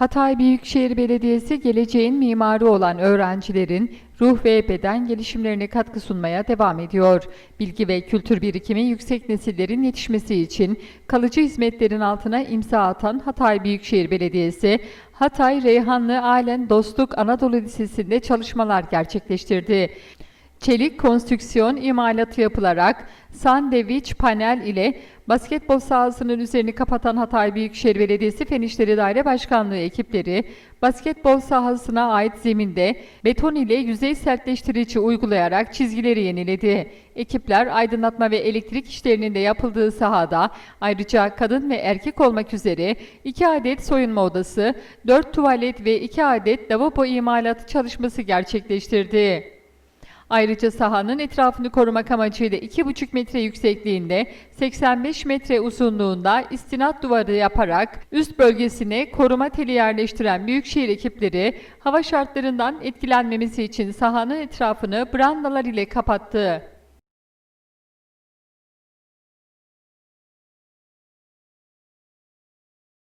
Hatay Büyükşehir Belediyesi geleceğin mimarı olan öğrencilerin ruh ve beden gelişimlerine katkı sunmaya devam ediyor. Bilgi ve kültür birikimi yüksek nesillerin yetişmesi için kalıcı hizmetlerin altına imza atan Hatay Büyükşehir Belediyesi, Hatay Reyhanlı Alen Dostluk Anadolu Lisesi'nde çalışmalar gerçekleştirdi. Çelik konstrüksiyon imalatı yapılarak sandviç panel ile basketbol sahasının üzerini kapatan Hatay Büyükşehir Belediyesi Fen İşleri Daire Başkanlığı ekipleri basketbol sahasına ait zeminde beton ile yüzey sertleştirici uygulayarak çizgileri yeniledi. Ekipler aydınlatma ve elektrik işlerinin de yapıldığı sahada ayrıca kadın ve erkek olmak üzere 2 adet soyunma odası, 4 tuvalet ve 2 adet lavabo imalatı çalışması gerçekleştirdi. Ayrıca sahanın etrafını korumak amacıyla 2,5 metre yüksekliğinde 85 metre uzunluğunda istinat duvarı yaparak üst bölgesine koruma teli yerleştiren büyükşehir ekipleri hava şartlarından etkilenmemesi için sahanın etrafını brandalar ile kapattı.